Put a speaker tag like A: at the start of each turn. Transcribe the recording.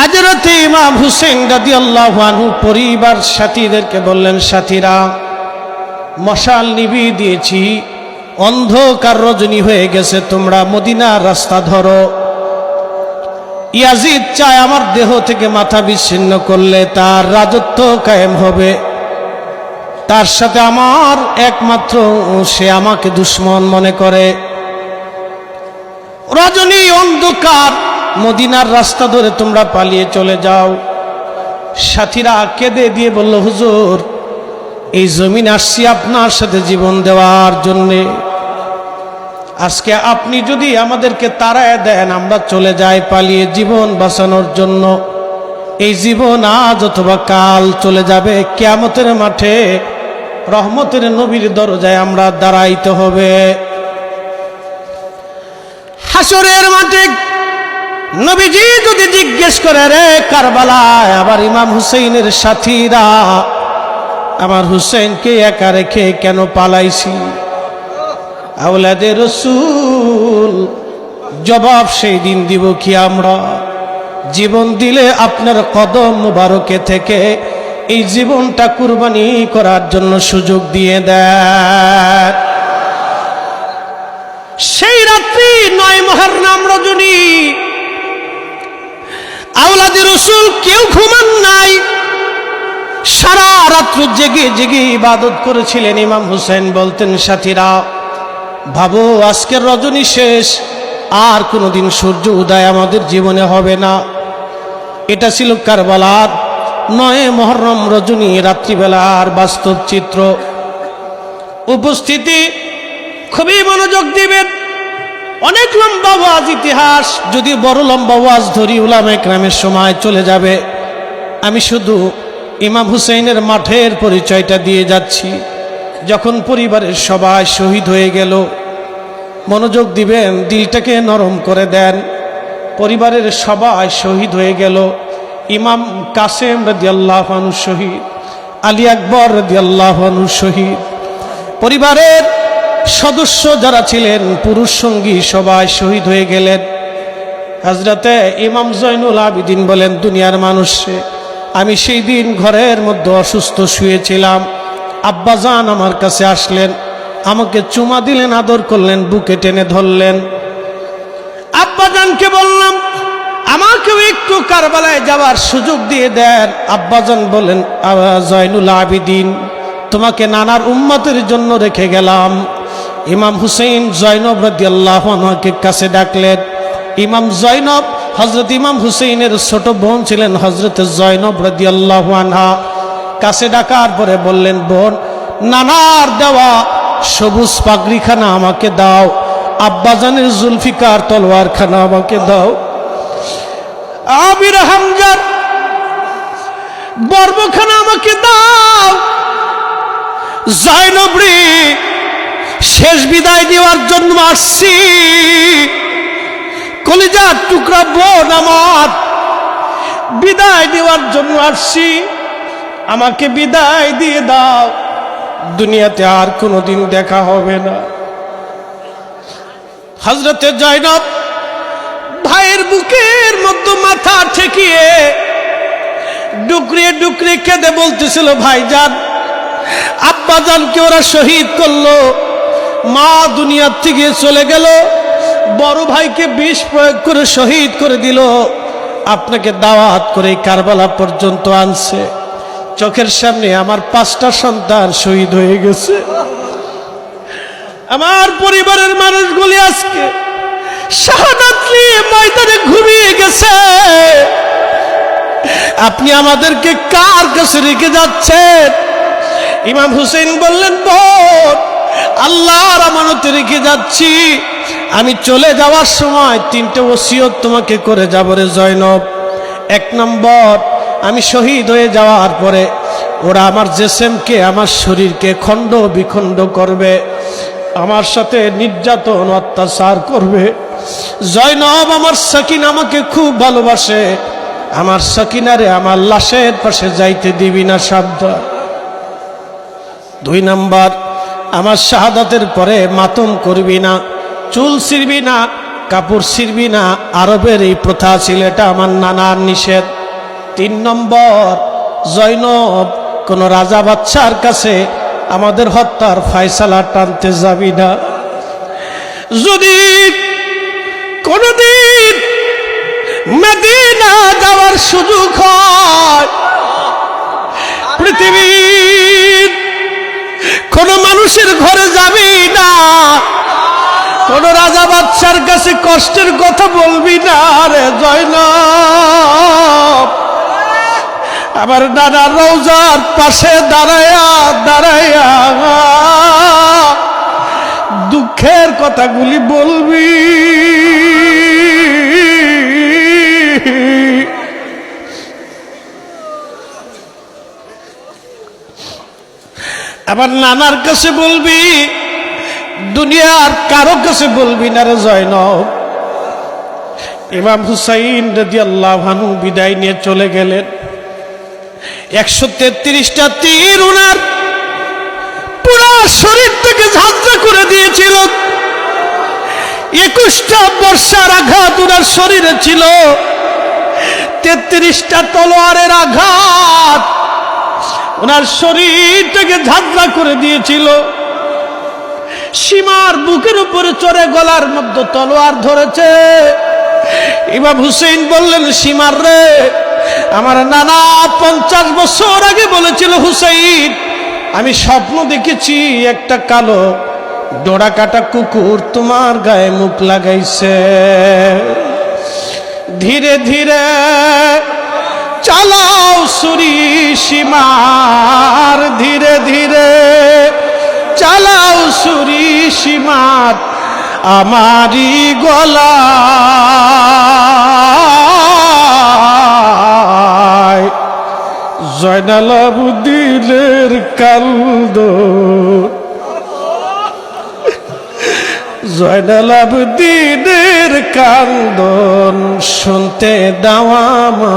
A: হাজরত ইমাম হুসেন রাদি আল্লাহ পরিবার সাথীদেরকে বললেন, সাথীরা, মশাল নিভিয়ে দিয়েছি, অন্ধকার রজনী হয়ে গেছে, তোমরা মদিনার রাস্তা ধরো। ইয়াজিদ চায় আমার দেহ থেকে মাথা বিচ্ছিন্ন করলে তার রাজত্ব কায়েম হবে। তার সাথে আমার একমাত্র, সে আমাকে দুশ্মন মনে করে। রজনী অন্ধকার মদিনার রাস্তা ধরে তোমরা পালিয়ে চলে যাও। সাথীরা কেঁদে দিয়ে বলল, হুজুর, এই জমিন আসছি আপনার সাথে জীবন দেওয়ার জন্যে। আজকে আপনি যদি আমাদেরকে তাড়ায় দেন, আমরা চলে যাই পালিয়ে জীবন বাঁচানোর জন্য। এই জীবন আজ অথবা কাল চলে যাবে। কেয়ামতের মাঠে রহমতের নবীর দরজায় আমরা দাঁড়াইতে হবে। হাসরের মাঠে নবীজি যদি জিজ্ঞেস করে, রে কারবালায় আবার ইমাম হুসেইনের সাথীরা আমার হুসেনকে একা রেখে কেন পালাইছি? আওলাদের রসুল জবাব সেই দিন দিব কি আমরা? জীবন দিলে আপনার কদম মুবারকে থেকে এই জীবনটা কুরবানি করার জন্য সুযোগ দিয়ে দেয় সেই রাত্রি নয় মহারনাম রজনী আওলাদি রসুল কেউ ঘুমান নাই। সারা রাত্র জেগে জেগে ইবাদত করেছিলেন ইমাম হুসেন বলতেন, সাথীরা, ভাবো, আজকের রজনী শেষ। আর কোনোদিন সূর্য উদয় আমাদের জীবনে হবে না। এটা ছিল কারবালার নয় মহরম রজনী রাত্রিবেলার বাস্তব চিত্র। উপস্থিতি খুবই মনোযোগ দিবেন। অনেক লম্বা ওয়াজ ইতিহাস। যদি বড় লম্বা ওয়াজ ধরি উলাম একরামের সময় চলে যাবে। আমি শুধু ইমাম হুসেনের মাঠের পরিচয়টা দিয়ে যাচ্ছি। যখন পরিবারের সবাই শহীদ হয়ে গেল, মনোযোগ দিবেন, দিলটাকে নরম করে দেন। পরিবারের সবাই শহীদ হয়ে গেল। ইমাম কাসেম রদি আল্লাহানু শহীদ, আলী আকবর রদি আল্লাহানু শহীদ। পরিবারের সদস্য যারা ছিলেন, পুরুষ সঙ্গী সবাই শহীদ হয়ে গেলেন। হাজরাতে ইমাম জৈনুল আবিদিন বলেন, দুনিয়ার মানুষে আমি সেই দিন ঘরের মধ্যে অসুস্থ শুয়েছিলাম। আব্বাজান আমার কাছে আসলেন, আমাকে চুমা দিলেন, আদর করলেন, বুকে টেনে ধরলেন। আব্বাজানকে বললাম, আমাকেও একটু কারবালায় যাওয়ার সুযোগ দিয়ে দেন। আব্বাজান বলেন জয়নুল আবিদিন, তোমাকে নানার উম্মতের জন্য রেখে গেলাম। ইমাম হুসেইন জৈনব রদি আল্লাহ কাছে ডাকলেন, ইমাম জৈনব হজরত ইমাম হুসেইনের ছোট বোন ছিলেন হজরত জৈনব রদি আল্লাহ আনহা। কাছে ডাকার পরে বললেন, বোন, নানার দেওয়া সবুজ পাগড়িখানা আমাকে দাও, আব্বাজানের জুলফিকার তলোয়ারখানা আমাকে দাও। আবির হামজার বর্বখানা আমাকে দাও। জয়নবরি শেষ বিদায় দেওয়ার জন্য আসছি। কলিজার টুকরা বোন আমার, বিদায় দেওয়ার জন্য আসছি। আমাকে বিদায় দিয়ে দাও, দুনিয়াতে আর কোনোদিন দেখা হবে না। হজরতে জয়নব ভাইয়ের বুকের মধ্যে মাথা ঠেকিয়ে ডুকরিয়ে ডুকরিয়ে কেঁদে বলতেছিল, ভাইজান, আব্বাজানকে ওরা শহীদ করল। মা দুনিয়ার থেকে চলে গেল। বড় ভাইকে বিষ প্রয়োগ করে শহীদ করে দিল। আপনাকে দাওয়াত করে কারবালা পর্যন্ত আনছে। চোখের সামনে আমার পাঁচটা সন্তান শহীদ হয়ে গেছে। আমার পরিবারের মানুষগুলি আজকে ময়দানে ঘুমিয়ে গেছে। আপনি আমাদেরকে কার কাছে রেখে যাচ্ছেন? ইমাম হুসেন বললেন, বোন আল্লাহর আমানতে রেখে যাচ্ছি। আমি চলে যাওয়ার সময় তিনটে ওসিয়ত তোমাকে করে যাব রে জয়নব। এক নম্বর, আমি শহীদ হয়ে যাওয়ার পরে ওরা আমার জেসেমকে, আমার শরীরকে খণ্ড বিখণ্ড করবে, আমার সাথে নির্যাতন, অত্যাচার করবে। জয়নব আমার সাকিন আমাকে খুব ভালোবাসে। আমার সাকিনারে আমার লাশের পাশে যাইতে দিবি না সাবধান। দুই নাম্বার আমার শাহাদাতের পরে মাতম করবি না, চুল ছিড়বি না, কাপড় ছিড়বি না, আরবের এই প্রথা ছিল, এটা আমার নানার নিষেধ। তিন নম্বর জৈনব কোন রাজা বাচ্চার কাছে আমাদের হত্যার ফায়সালা টানতে যাবি না। যদি কোনদিন মেদিনা যাওয়ার সুযোগ হয় পৃথিবীর কোন মানুষের ঘরে যাবি না। কোন রাজা বাচ্চার কাছে কষ্টের কথা বলবি না রে জয়ন আবার নানা রৌজার পাশে দাঁড়ায়া দাঁড়াইয়া দুঃখের কথাগুলি বলবি। আবার নানার কাছে বলবি, দুনিয়ার কারও কাছে বলবি না রে জয়নব। ইমাম হুসাইন রদি আল্লাহানু বিদায় নিয়ে চলে গেলেন। একশো তেত্রিশটা তীর উনার পুরো শরীর থেকে ঝাঁঝরা করে দিয়েছিল। একুশটা বর্ষার আঘাত উনার শরীরে ছিল। তেত্রিশটা তলোয়ারের আঘাত ওনার শরীরটাকে ঝাঁঝরা করে দিয়েছিল। সীমার বুকের উপরে চড়ে গলার মধ্যে তলোয়ার ধরেছে। ইমাম হুসেন বললেন, সীমার রে, আমার নানা পঞ্চাশ বছর আগে বলেছিল হুসেইন, আমি স্বপ্ন দেখেছি একটা কালো ডোরা কাটা কুকুর তোমার গায়ে মুখ লাগাইছে। ধীরে ধীরে চালাও সুরি সীমার ধীরে ধীরে। চালাও সুরি সীমার আমারি গলা। জয়নালাবুদ্দিনের কালদ। জয়নালাবুদ্দিনের কান্দন শুনতে দাওয়ামা